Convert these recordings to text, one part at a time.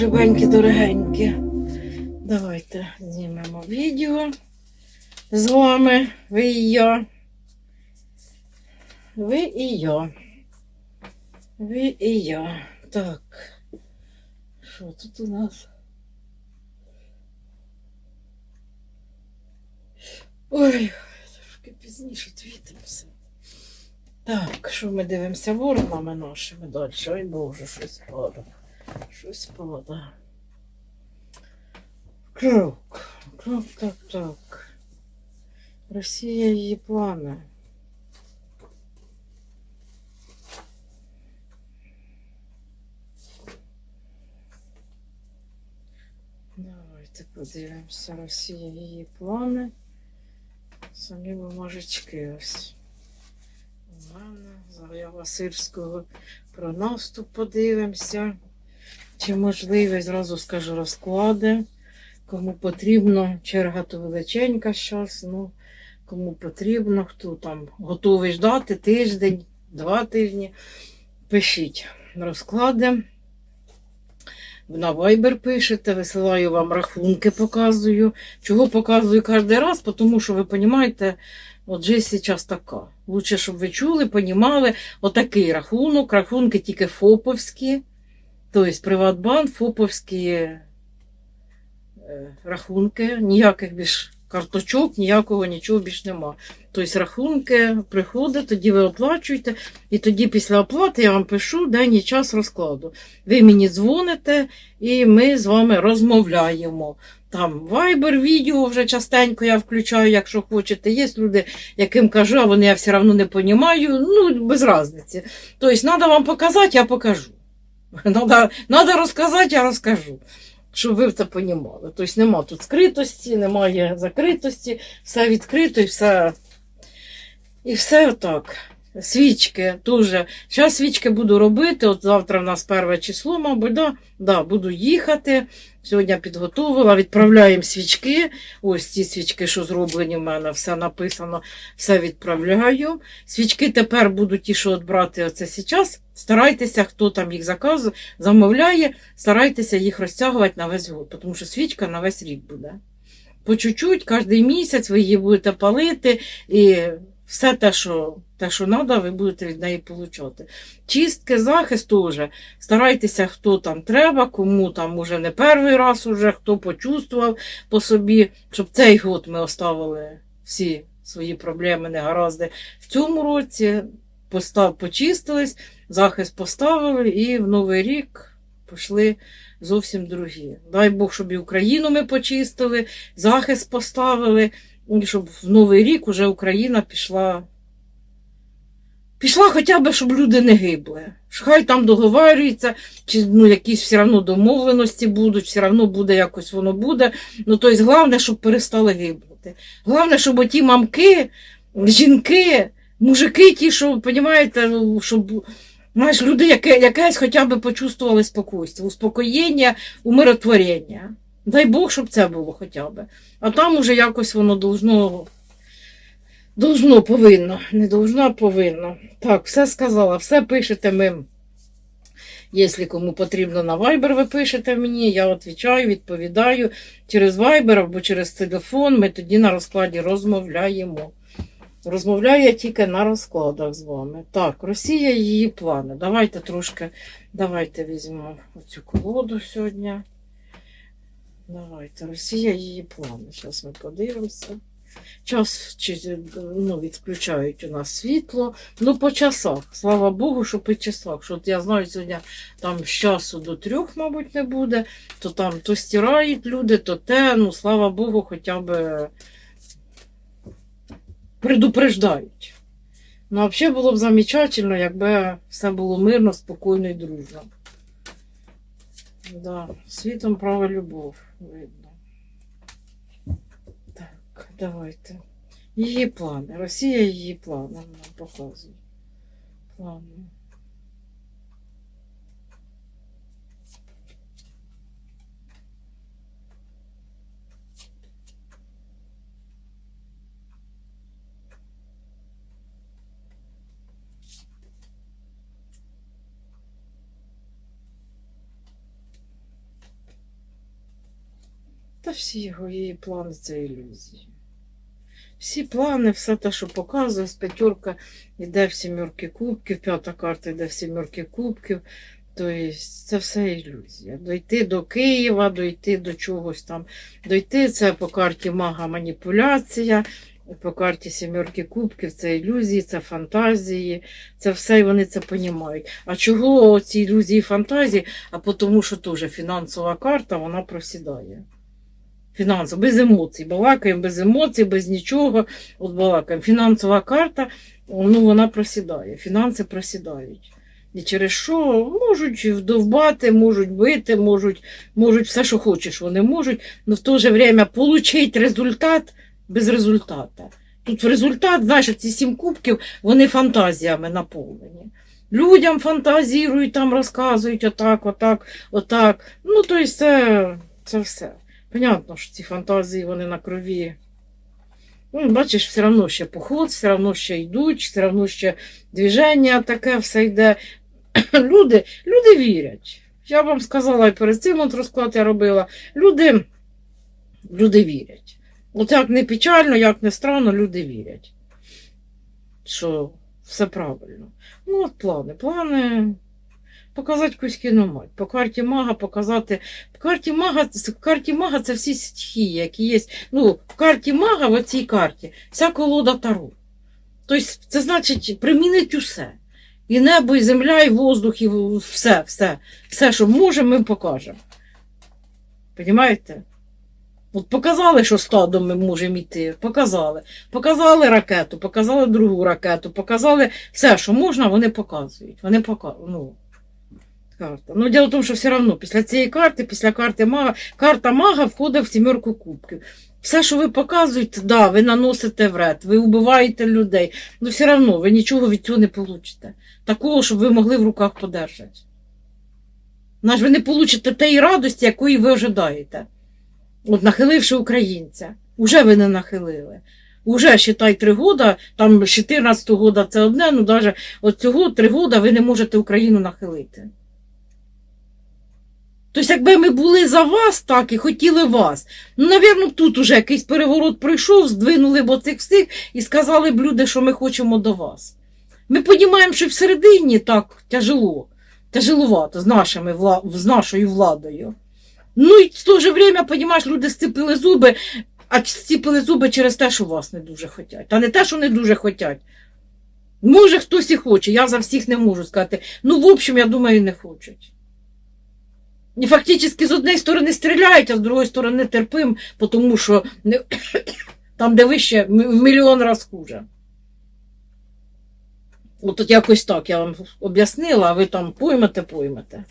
любенькі, дорогенькі. Давайте знімемо відео з вами. Ви і я. Ви і я. Ви і я. Так. Що тут у нас? Ой, трошки пізніше твітимося. Так, що ми дивимося воронами нашими далі? Ой, Боже, щось падає. Щось падає. Крок, крок, так, так. Росія її плани. Давайте подивимося. Росія її плани. Самі бумажечки ось. У мене заява Сирського про наступ подивимося. Чи можливо, зразу скажу розклади. Кому потрібно, черга то величенька зараз. Ну, кому потрібно, хто там готовий ждати тиждень, два тижні. Пишіть розклади. На Viber пишете, висилаю вам рахунки, показую. Чого показую кожен раз? Тому що ви розумієте, от життя зараз така. Лучше, щоб ви чули, понімали, отакий рахунок, рахунки тільки ФОПовські, тобто Приватбанк, ФОПовські е, рахунки, ніяких більш карточок, ніякого нічого більш нема. Тобто рахунки приходять, тоді ви оплачуєте, і тоді після оплати я вам пишу день і час розкладу. Ви мені дзвоните, і ми з вами розмовляємо. Там Viber відео вже частенько я включаю, якщо хочете. Є люди, яким кажу, а вони я все одно не розумію. Ну, без різниці. Тобто, треба вам показати, я покажу. Надо, надо розказати, я розкажу. Щоб ви це понімали. Тобто нема тут скритості, немає закритості, все відкрито і все. І все отак. Свічки теж. Зараз свічки буду робити. От завтра в нас перше число, мабуть, да? Да, буду їхати. Сьогодні підготувала, відправляємо свічки. Ось ці свічки, що зроблені в мене, все написано, все відправляю. Свічки тепер будуть ті, що от брати оце зараз. Старайтеся, хто там їх заказує, замовляє, старайтеся їх розтягувати на весь год, тому що свічка на весь рік буде. По чуть-чуть, кожен місяць ви її будете палити, і все те, що те, що треба, ви будете від неї получати. Чистки, захист теж. Старайтеся, хто там треба, кому там уже не перший раз, уже, хто почувствував по собі, щоб цей год ми оставили всі свої проблеми, негаразди. В цьому році постав, почистились, захист поставили і в Новий рік пішли зовсім другі. Дай Бог, щоб і Україну ми почистили, захист поставили, щоб в Новий рік уже Україна пішла. Пішла хоча б, щоб люди не гибли. Хай там договарюються, чи ну, якісь все одно домовленості будуть, все одно буде якось воно буде. Ну, тобто, головне, щоб перестали гибнути. Головне, щоб оті мамки, жінки, мужики, ті, що, розумієте, ну, щоб знаєш, люди яке, якесь хоча б почувствували спокійство, успокоєння, умиротворення. Дай Бог, щоб це було хоча б. А там уже якось воно должно. Должно, повинно. Не должно, а повинно. Так, все сказала, все пишете ми. Якщо кому потрібно на Viber, ви пишете мені, я відповідаю, відповідаю через Viber або через телефон. Ми тоді на розкладі розмовляємо. Розмовляю я тільки на розкладах з вами. Так, Росія її плани. Давайте трошки, давайте візьмемо оцю колоду сьогодні. Давайте, Росія її плани. Зараз ми подивимося. Час чи, ну, відключають у нас світло. Ну, по часах. Слава Богу, що по часах. Що от я знаю, сьогодні там з часу до трьох, мабуть, не буде, то там то стирають люди, то те. Ну, слава Богу, хоча б предупреждають. Ну, взагалі було б замечательно, якби все було мирно, спокійно і дружно. Да, світом права любов видно. Так, давайте. Її плани. Росія її плани нам показує. Плани. Всі його її плани це ілюзії. Всі плани, все те, що показує, з п'ятерка йде в сімерки кубків, п'ята карта йде в сімерки кубків. Тобто це все ілюзія. Дойти до Києва, дойти до чогось там, дойти це по карті мага маніпуляція, по карті сімерки кубків це ілюзії, це фантазії, це все і вони це розуміють. А чого ці ілюзії фантазії? А тому, що теж фінансова карта, вона просідає. Фінансово, без емоцій. Балакаємо без емоцій, без нічого. От балакаємо. Фінансова карта, ну, вона просідає. Фінанси просідають. І через що можуть вдовбати, можуть бити, можуть, можуть все, що хочеш, вони можуть, але в то же время отримати результат без результата. Тут результат, знаєш, ці сім кубків, вони фантазіями наповнені. Людям фантазірують, там розказують отак, отак, отак. Ну, то есть це, це все. Понятно, що ці фантазії вони на крові. Ну, бачиш, все одно ще поход, все одно ще йдуть, все одно ще движення таке все йде. Люди, люди вірять. Я вам сказала і перед цим от розклад я робила. Люди, люди вірять. От як не печально, як не странно, люди вірять, що все правильно. Ну, от плани. Плани показати кузькіну. По карті мага показати. В карті мага, в карті мага це всі стихії, які є. Ну, в карті мага, в цій карті, вся колода Таро. Тобто, це значить примінить усе. І небо, і земля, і воздух, і все, все. Все, що можемо, ми покажемо. Понімаєте? От показали, що стадом ми можемо йти. Показали. Показали ракету, показали другу ракету, показали все, що можна, вони показують. Вони показують. Ну, карта. Ну, діло в тому, що все одно після цієї карти, після карти мага, карта мага входить в сімерку кубків. Все, що ви показуєте, да, ви наносите вред, ви вбиваєте людей, але все одно ви нічого від цього не получите. Такого, щоб ви могли в руках подержати. Наш ви не получите тієї радості, якої ви ожидаєте. От нахиливши українця. Уже ви не нахилили. Уже, считай, три года, там з 14 года це одне, ну навіть от цього три года ви не можете Україну нахилити. Тобто, якби ми були за вас так і хотіли вас, ну, навірно, тут уже якийсь переворот прийшов, здвинули б оцих всіх і сказали б люди, що ми хочемо до вас. Ми розуміємо, що всередині так тяжело, тяжеловато з, нашими, з нашою владою. Ну і в то же время, розумієш, люди сціпили зуби, а сціпили зуби через те, що вас не дуже хочуть. Та не те, що не дуже хочуть. Може, хтось і хоче, я за всіх не можу сказати. Ну, в общем, я думаю, не хочуть. І фактично з однієї сторони стріляють, а з другої сторони терпим, тому що там, де вище, в мільйон раз хуже. От якось так я вам об'яснила, а ви там поймете, поймете.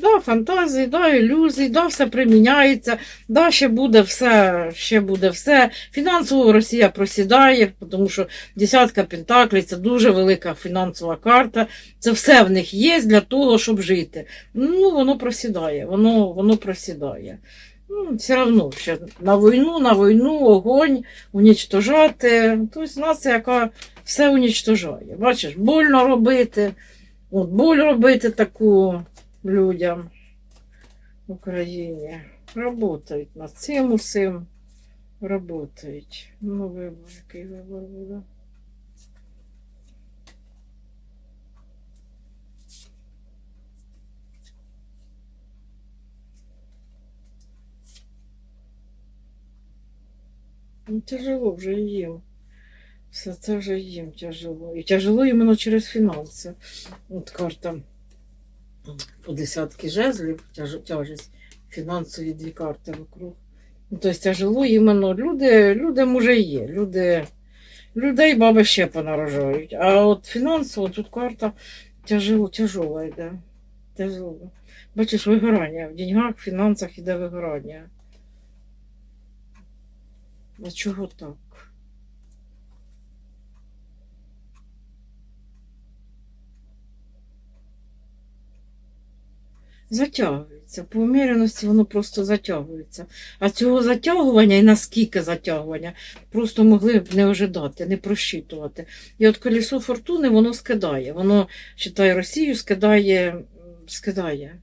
Да, фантазії, да, ілюзії, да, все приміняється, да, ще буде все, ще буде все. Фінансово Росія просідає, тому що десятка пентаклів це дуже велика фінансова карта. Це все в них є для того, щоб жити. Ну, воно просідає, воно, воно просідає. Ну, все одно ще на війну, на війну, огонь, унічтожати. Тобто нація, яка все унічтожає. Бачиш, больно робити, от боль робити таку людям в Україні. Работають над цим усім. Работають. Ну, вибор, який вибор буде. Ну, тяжело вже їм. Все це вже їм тяжело. І тяжело іменно через фінанси. От карта по десятки жезлів, тяж, тяжесть, фінансові дві карти вокруг. Ну, тобто тяжело іменно люди, люди може є. Люди, людей баби ще понарожають. А от фінансово тут карта тяжело, тяжела йде. Тяжело. Бачиш, вигорання. В деньгах, в фінансах йде вигорання. А чого так? Затягується. По уміряності воно просто затягується. А цього затягування і наскільки затягування просто могли б не ожидати, не просчитувати. І от колесо фортуни воно скидає. Воно, читає Росію, скидає, скидає.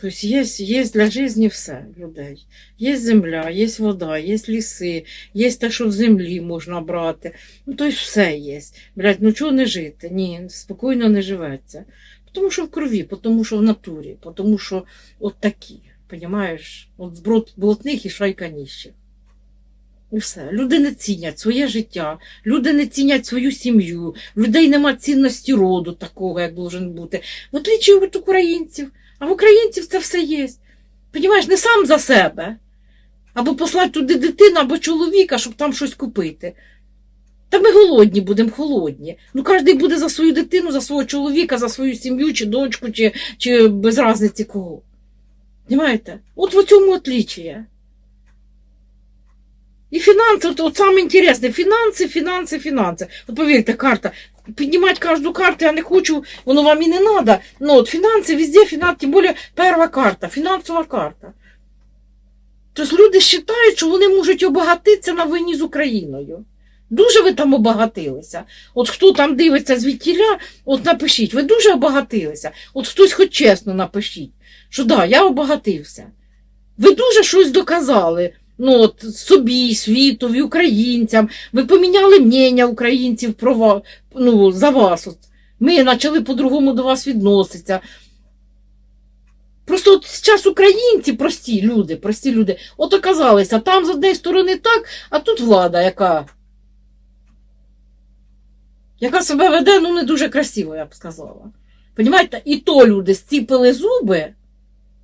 Тобто є, є для життя все людей. Є земля, є вода, є ліси, є те, що в землі можна брати. Ну, тобто все є. Блядь, ну чого не жити? Ні, спокійно не живеться. Тому що в крові, тому що в натурі, тому що от такі, понімаєш? От зброд блатних і шайка ніщих. І все. Люди не цінять своє життя, люди не цінять свою сім'ю, людей нема цінності роду такого, як должен бути. В отличие від українців. А в українців це все є. Понімаєш, не сам за себе. Або послати туди дитину, або чоловіка, щоб там щось купити. Та ми голодні будемо, холодні. Ну, кожен буде за свою дитину, за свого чоловіка, за свою сім'ю, чи дочку, чи, чи без разниці кого. Понімаєте? От в цьому отличие. І фінанси, от, от саме інтересне, фінанси, фінанси, фінанси. От повірте, карта. Піднімати кожну карту я не хочу, воно вам і не треба. Ну, от фінанси, везде фінанси, тим більше перша карта, фінансова карта. Тобто люди вважають, що вони можуть обагатитися на війні з Україною. Дуже ви там обагатилися. От хто там дивиться звідтіля, от напишіть, ви дуже обагатилися. От хтось хоч чесно напишіть, що да, я обагатився. Ви дуже щось доказали. Ну, от, собі, світові, українцям. Ви поміняли мнення українців про ва- ну, за вас. От. Ми почали по-другому до вас відноситися. Просто от зараз українці, прості люди, прості люди, от оказалися, там з однієї сторони так, а тут влада, яка, яка себе веде, ну, не дуже красиво, я б сказала. Понімаєте, і то люди зціпили зуби.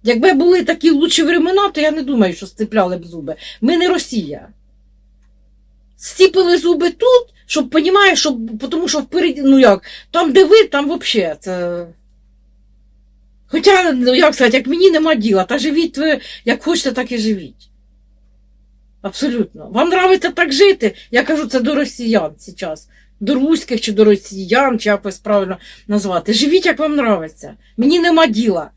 Якби були такі лучші времена, то я не думаю, що сцепляли б зуби. Ми не Росія. Зціпили зуби тут, щоб, понімаєш, щоб, тому що впереді, ну як, там, де ви, там взагалі це. Хоча, ну як сказати, як мені нема діла, та живіть ви, як хочете, так і живіть. Абсолютно. Вам нравиться так жити? Я кажу це до росіян зараз. До руських чи до росіян, чи якось правильно назвати. Живіть, як вам нравиться. Мені нема діла.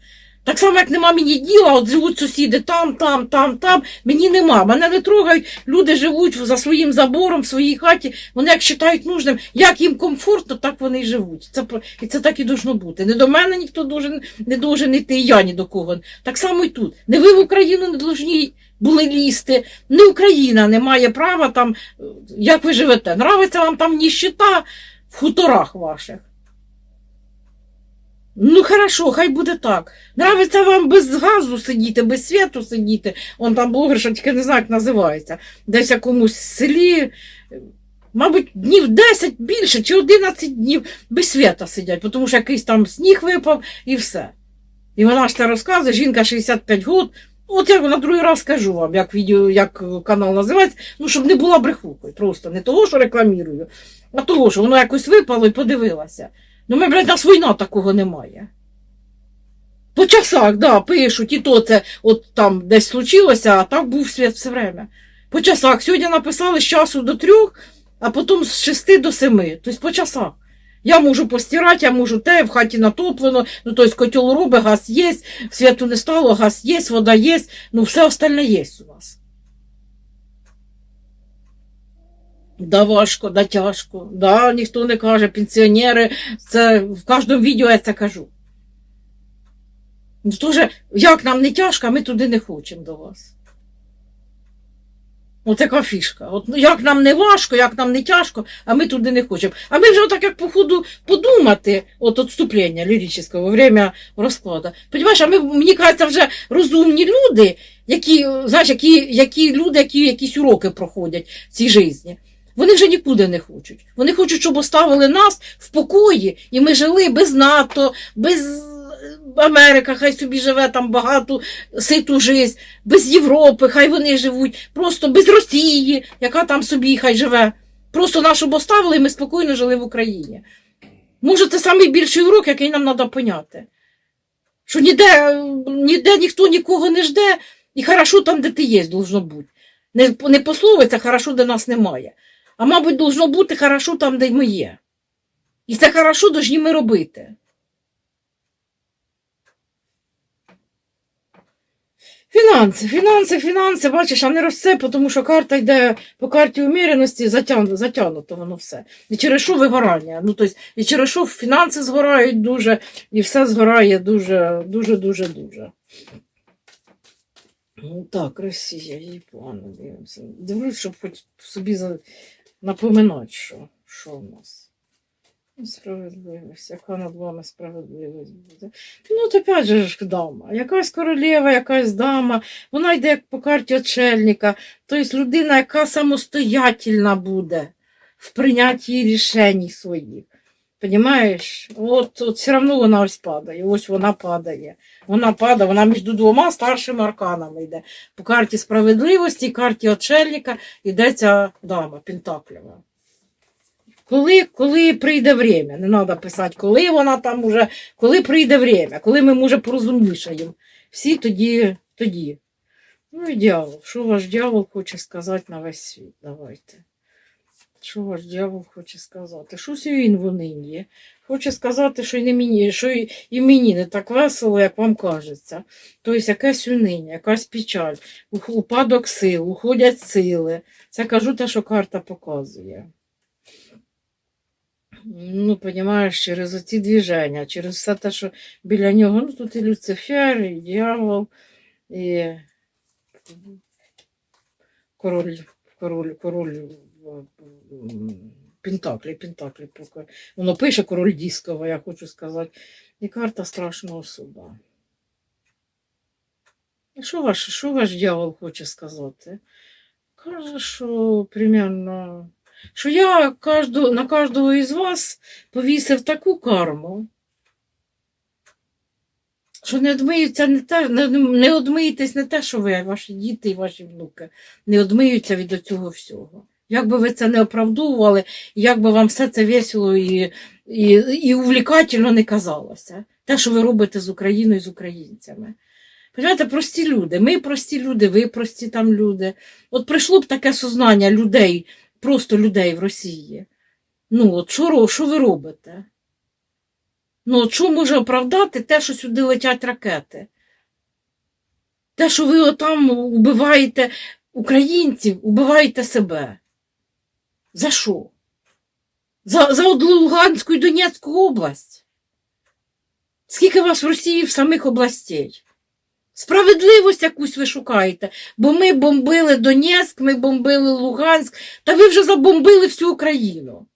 Так само, як нема мені діла, от живуть сусіди там, там, там, там. Мені нема. Мене не трогають, люди живуть за своїм забором, в своїй хаті. Вони як вважають нужним, як їм комфортно, так вони і живуть. Це, і це так і должно бути. Не до мене ніхто должен, не должен йти, і я ні до кого. Так само і тут. Не ви в Україну не должні були лізти, не Україна не має права там, е, як ви живете. Нравиться вам там ніщита в хуторах ваших. Ну, хорошо, хай буде так. Нравиться вам без газу сидіти, без світу сидіти. Он там блогерша, тільки не знаю, як називається. Десь якомусь селі, мабуть, днів 10 більше чи 11 днів без світа сидять, тому що якийсь там сніг випав і все. І вона ж це розказує, жінка 65 років. От я на другий раз скажу вам, як відео, як канал називається, ну, щоб не була брехухою. Просто не того, що рекламірую, а того, що воно якось випало і подивилася. Ну, ми, блядь, нас війна такого немає. По часах, да, пишуть, і то це от там десь случилося, а так був світ все время. По часах. Сьогодні написали з часу до трьох, а потім з шести до семи. Тобто по часах. Я можу постирати, я можу те, в хаті натоплено, ну тобто котел робить, газ є, світу не стало, газ є, вода є, ну все остальне є у нас. Да важко, да тяжко, да, ніхто не каже, пенсіонери, це в кожному відео я це кажу. Ну, Тоже, як нам не тяжко, ми туди не хочемо до вас. От така фішка. От, ну, як нам не важко, як нам не тяжко, а ми туди не хочемо. А ми вже отак, як по ходу подумати, от відступлення ліричного время розкладу. Понімаєш, а ми, мені кажеться, вже розумні люди, які, знаєш, які, які люди, які якісь уроки проходять в цій житті. Вони вже нікуди не хочуть. Вони хочуть, щоб оставили нас в покої, і ми жили без НАТО, без Америка, хай собі живе там багату ситу жизнь, без Європи, хай вони живуть, просто без Росії, яка там собі хай живе. Просто нас щоб оставили, і ми спокійно жили в Україні. Може, це найбільший урок, який нам треба поняти. Що ніде, ніде ніхто нікого не жде, і хорошо там, де ти є, должно бути. Не, не пословиться хорошо, де нас немає. А мабуть, должно бути хорошо там, де ми є. І це хорошо должні ми робити. Фінанси, фінанси, фінанси, бачиш, а не росте, тому що карта йде по карті уміреності, затягнуто, затягнуто воно все. І через що вигорання. Ну, тобто, і через що фінанси згорають дуже, і все згорає дуже, дуже, дуже, дуже. Ну так, Росія, погано дивимося. Дивлюсь, щоб хоч собі за... напоминати, що, що в нас. Справедливість, яка над вами справедливість буде. Ну, то опять же ж дама. Якась королева, якась дама, вона йде як по карті очельника, тобто людина, яка самостоятельна буде в прийнятті рішень своїх. Понімаєш? От, от все одно вона ось падає, ось вона падає. Вона падає, вона між двома старшими арканами йде. По карті справедливості, карті очельника йде ця дама Пентаклєва. Коли, коли прийде время, не треба писати, коли вона там уже, коли прийде время, коли ми, може, порозумнішаємо. Всі тоді, тоді. Ну і дьявол. Що ваш дьявол хоче сказати на весь світ? Давайте. Що ваш дьявол хоче сказати? Щось і він вонині. Хоче сказати, що і, не мені, що і, мені не так весело, як вам кажеться. Тобто якесь униння, якась печаль, упадок сил, уходять сили. Це кажу те, що карта показує. Ну, розумієш, через оці движення, через все те, що біля нього, ну тут і Люцифер, і дьявол, і король, король, король Пентаклі, Пентаклі. Воно пише король Діскова, я хочу сказати. І карта страшного суда. Що ваш, що ваш дьявол хоче сказати? Каже, що примерно, що я кожду, на кожного із вас повісив таку карму, що не одмиються не те, не, не одмиєтесь не те, що ви, ваші діти і ваші внуки не одмиються від цього всього. Як би ви це не оправдовували, як би вам все це весело і, і, і увлікательно не казалося. Те, що ви робите з Україною, з українцями. Понимаєте, прості люди. Ми прості люди, ви прості там люди. От прийшло б таке сознання людей, просто людей в Росії. Ну, от що, що ви робите? Ну, от що може оправдати те, що сюди летять ракети? Те, що ви отам убиваєте українців, убиваєте себе. За що? За, за Луганську і Донецьку область? Скільки вас в Росії в самих областей? Справедливість якусь ви шукаєте, бо ми бомбили Донецьк, ми бомбили Луганськ, та ви вже забомбили всю Україну.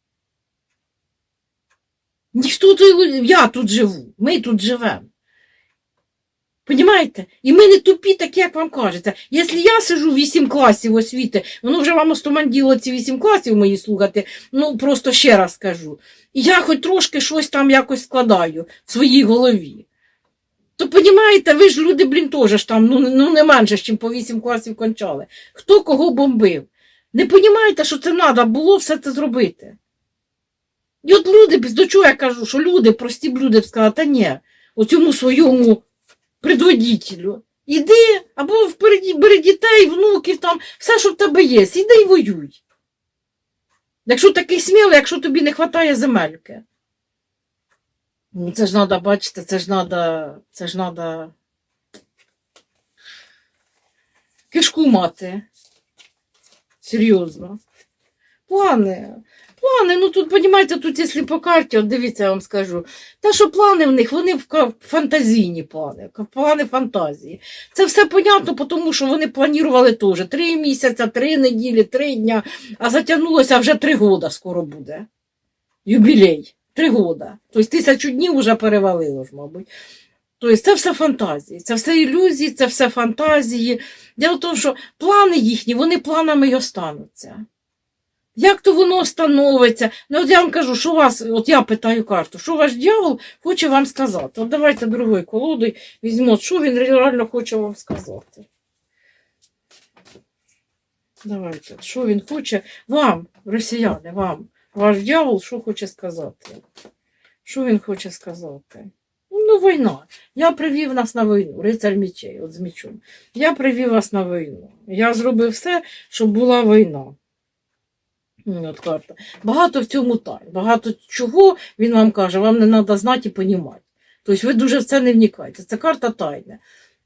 Ніхто я тут живу, ми тут живемо. Понімаєте? І ми не тупі, такі, як вам кажеться. Якщо я сижу 8 класів освіти, воно вже вам остоманділо ці 8 класів мої слухати, ну просто ще раз скажу. І я хоч трошки щось там якось складаю в своїй голові. То понімаєте, ви ж люди, блін, теж там, ну, ну не менше, ніж по 8 класів кончали. Хто кого бомбив? Не понімаєте, що це треба було все це зробити? І от люди, до чого я кажу, що люди, прості люди б сказали, та ні, оцьому своєму предводителю. Іди, або впереді, бери дітей, внуків, там, все, що в тебе є, іди і воюй. Якщо такий смілий, якщо тобі не вистачає земельки. Ну, це ж треба, бачите, це ж треба, це ж треба кишку мати. Серйозно. Плани. Плани, ну тут, понімаєте, тут, якщо по карті, от дивіться, я вам скажу. Те, що плани в них, вони фантазійні плани, плани фантазії. Це все понятно, тому що вони планували теж три місяця, три неділі, три дня, а затягнулося вже три года скоро буде. Юбілей. Три года. Тобто тисячу днів вже перевалило ж, мабуть. Тобто це все фантазії, це все ілюзії, це все фантазії. Діло в тому, що плани їхні, вони планами й остануться. Як то воно становиться? Ну, от я вам кажу, що вас, от я питаю карту, що ваш дьявол хоче вам сказати? От давайте другою колодою візьмо, що він реально хоче вам сказати. Давайте, що він хоче вам, росіяни, вам, ваш дьявол, що хоче сказати? Що він хоче сказати? Ну, війна. Я привів нас на війну, рицар мечей, от з мечом. Я привів вас на війну. Я зробив все, щоб була війна. От карта. Багато в цьому так. Багато чого він вам каже, вам не треба знати і понімати. Тобто ви дуже в це не вникаєте. Це карта тайна.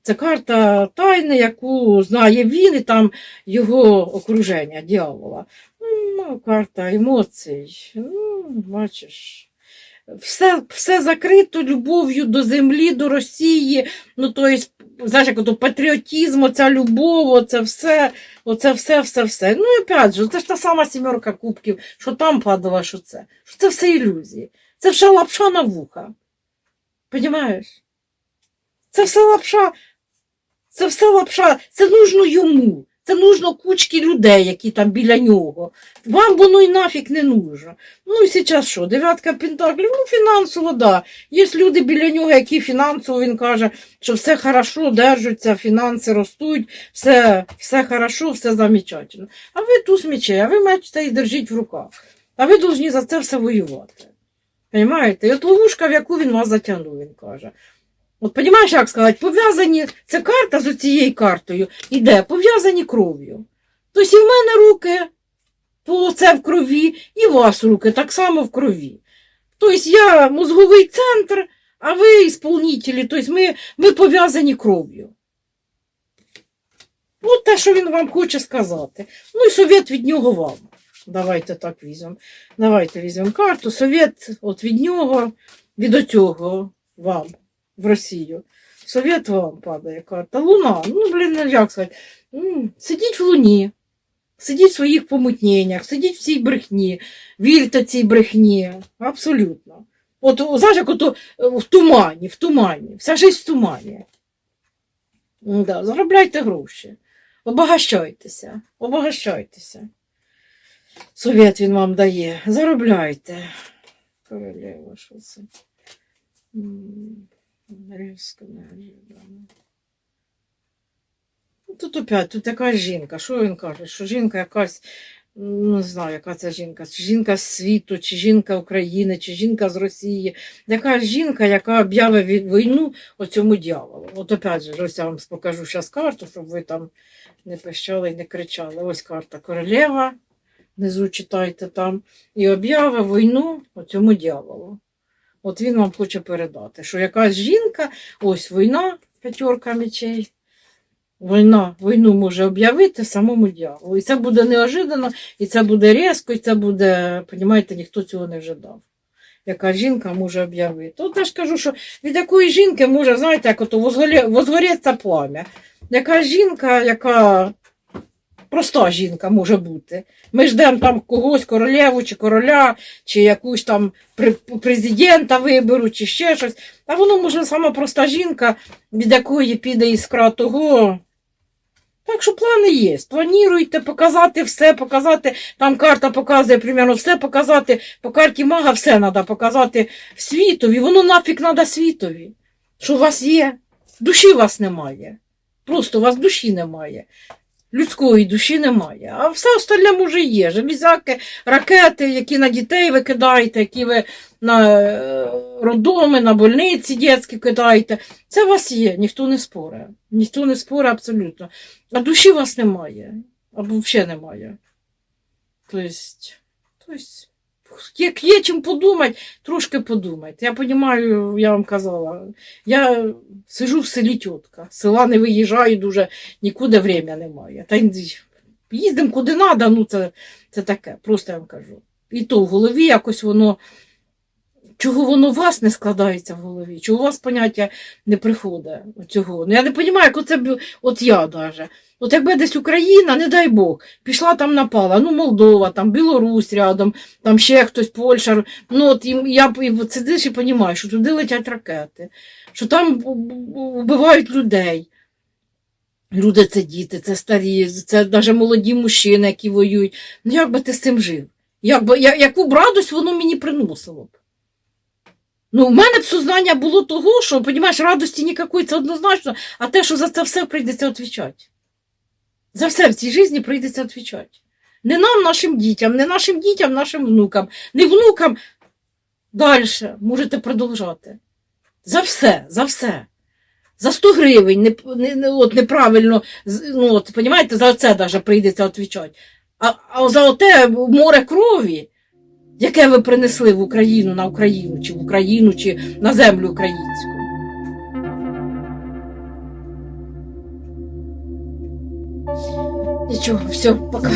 Це карта тайни, яку знає він і там його окруження, дьявола. Ну, карта емоцій. Ну, бачиш. Все, все закрито любов'ю до землі, до Росії. Ну, то есть, знаєш, як патріотизм, оця любов, оце все, оце все, все, все. Ну, і опять же, це ж та сама сімерка кубків, що там падала, що це. Що це все ілюзії. Це все лапша на вуха. Понімаєш? Це все лапша. Це все лапша. Це нужно йому. Це нужно кучки людей, які там біля нього. Вам воно і нафіг не нужно. Ну і зараз що? Дев'ятка пентаклів, ну фінансово, да. Є люди біля нього, які фінансово він каже, що все хорошо, держаться, фінанси ростуть, все, все хорошо, все замечательно. А ви туз мечей, а ви меч цей держіть в руках. А ви повинні за це все воювати. Понимаєте? І от ловушка, в яку він вас затягнув, він каже. От понімаєш, як сказати, пов'язані, це карта з цією картою іде, пов'язані кров'ю. Тобто і в мене руки, це в крові, і у вас руки так само в крові. Тобто я мозговий центр, а ви ісполнителі, тобто ми, ми пов'язані кров'ю. От те, що він вам хоче сказати. Ну і совет від нього вам. Давайте так візьмемо. Давайте візьмемо карту. Совет от від нього, від оцього вам в Росію. Совет вам падає карта. Луна. Ну, блін, ну, як сказати. Сидіть в луні. Сидіть в своїх помутненнях, сидіть в цій брехні, вірте цій брехні. Абсолютно. От, знаєш, як ото в тумані, в тумані. Вся життя в тумані. Да, заробляйте гроші. Обагащайтеся, обагащайтеся. Совет він вам дає. Заробляйте. Королева, що це? Різко неожиданно. Ну, Тут опять, тут якась жінка. Що він каже? Що жінка якась, ну, не знаю, яка це жінка, чи жінка з світу, чи жінка України, чи жінка з Росії. Якась жінка, яка об'явить вій- війну оцьому дьяволу. От опять же, ось я вам покажу зараз карту, щоб ви там не пищали і не кричали. Ось карта королева, внизу читайте там, і об'явить війну оцьому дьяволу. От він вам хоче передати, що якась жінка, ось війна, п'ятерка мечей. Війна, війну може об'явити самому дьяволу. І це буде неожиданно, і це буде різко, і це буде, розумієте, ніхто цього не ожидав. Яка жінка може об'явити. От я ж кажу, що від якої жінки може, знаєте, як ото возгорє- возгорється плам'я. Яка жінка, яка проста жінка може бути. Ми ждемо там когось, королеву чи короля, чи якусь там президента виберу, чи ще щось. А воно може сама проста жінка, від якої піде іскра того. Так що плани є. Плануйте показати все, показати, там карта показує примерно все показати, по карті мага все треба показати світові. Воно нафіг треба світові. Що у вас є? Душі у вас немає. Просто у вас душі немає. Людської душі немає. А все остальне може є. Железяки, ракети, які на дітей ви кидаєте, які ви на е, роддоми, на больниці дітські кидаєте. Це у вас є, ніхто не спорить. Ніхто не спорить абсолютно. А душі у вас немає. Або взагалі немає. Тобто, тобто, як є чим подумати, трошки подумайте. Я розумію, я вам казала, я сижу в селі тітка, села не виїжджаю дуже, нікуди время немає. Та їздимо куди треба, ну це, це таке, просто я вам кажу. І то в голові якось воно. Чого воно у вас не складається в голові? Чого у вас поняття не приходить цього? Ну я не розумію, як оце б- от я даже. От якби десь Україна, не дай Бог, пішла там напала, ну Молдова, там Білорусь рядом, там ще хтось, Польща. Ну от і я сидиш і розумієш, що туди летять ракети, що там вбивають людей. Люди це діти, це старі, це навіть молоді мужчини, які воюють. Ну як би ти з цим жив? Як би, я, яку б радость воно мені приносило б? Ну, в мене б сознання було того, що, розумієш, радості ніякої, це однозначно, а те, що за це все прийдеться відповідати. За все в цій житті прийдеться відповідати. Не нам, нашим дітям, не нашим дітям, нашим внукам, не внукам. Далі можете продовжати. За все, за все. За 100 гривень не, не, не, от, неправильно, ну, от, розумієте, за це навіть прийдеться відповідати. А, а за оте море крові, яке ви принесли в Україну на Україну, чи в Україну, чи на землю українську. Нічого, все, пока.